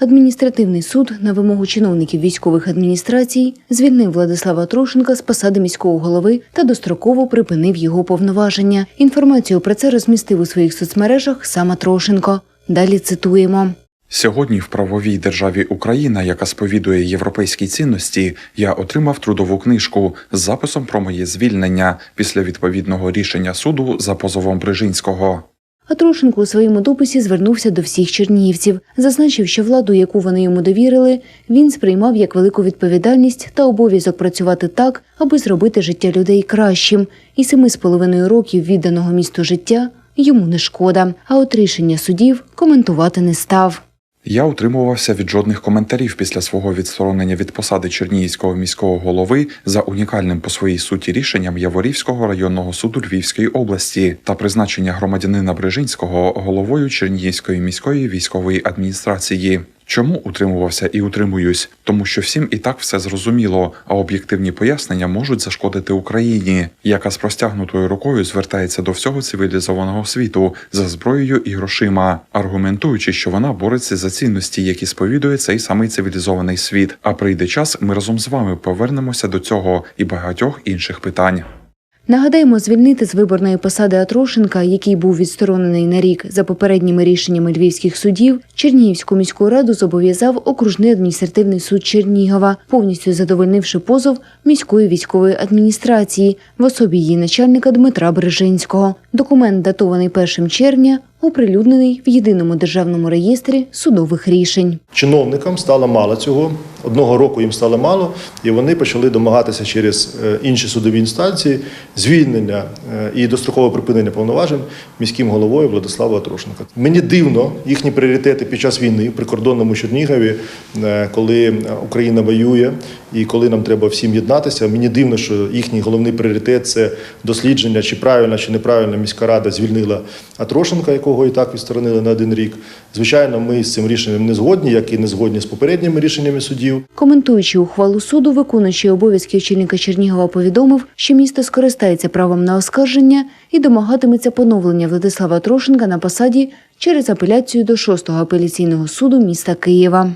Адміністративний суд на вимогу чиновників військових адміністрацій звільнив Владислава Трошенка з посади міського голови та достроково припинив його повноваження. Інформацію про це розмістив у своїх соцмережах саме Трошенко. Далі цитуємо. Сьогодні в правовій державі Україна, яка сповідує європейські цінності, я отримав трудову книжку з записом про моє звільнення після відповідного рішення суду за позовом Брижинського. А Трошенко у своєму дописі звернувся до всіх чернігівців, зазначив, що владу, яку вони йому довірили, він сприймав як велику відповідальність та обов'язок працювати так, аби зробити життя людей кращим. І семи з половиною років відданого місту життя йому не шкода. А от рішення судів коментувати не став. Я утримувався від жодних коментарів після свого відсторонення від посади Чернігівського міського голови за унікальним по своїй суті рішенням Яворівського районного суду Львівської області та призначення громадянина Брижинського головою Чернігівської міської військової адміністрації. Чому утримувався і утримуюсь? Тому що всім і так все зрозуміло, а об'єктивні пояснення можуть зашкодити Україні, яка з простягнутою рукою звертається до всього цивілізованого світу за зброєю і грошима, аргументуючи, що вона бореться за цінності, які сповідує цей самий цивілізований світ. А прийде час, ми разом з вами повернемося до цього і багатьох інших питань. Нагадаємо, звільнити з виборної посади Атрошенка, який був відсторонений на рік за попередніми рішеннями львівських судів, Чернігівську міську раду зобов'язав окружний адміністративний суд Чернігова, повністю задовольнивши позов міської військової адміністрації в особі її начальника Дмитра Бережинського. Документ, датований 1 червня, оприлюднений в єдиному державному реєстрі судових рішень. Чиновникам стало мало цього. Одного року їм стало мало, і вони почали домагатися через е, інші судові інстанції звільнення е, і дострокове припинення повноважень міським головою Владислава Трошенка. Мені дивно їхні пріоритети під час війни в прикордонному Чернігові, е, коли Україна воює і коли нам треба всім єднатися. Мені дивно, що їхній головний пріоритет це дослідження, чи правильно чи неправильно міська рада звільнила Атрошенка, якого і так відсторонили на один рік. Звичайно, ми з цим рішенням не згодні, як і не згодні з попередніми рішеннями судів. Коментуючи ухвалу суду, виконуючий обов'язки очільника Чернігова повідомив, що місто скористається правом на оскарження і домагатиметься поновлення Владислава Трошенка на посаді через апеляцію до 6-го апеляційного суду міста Києва.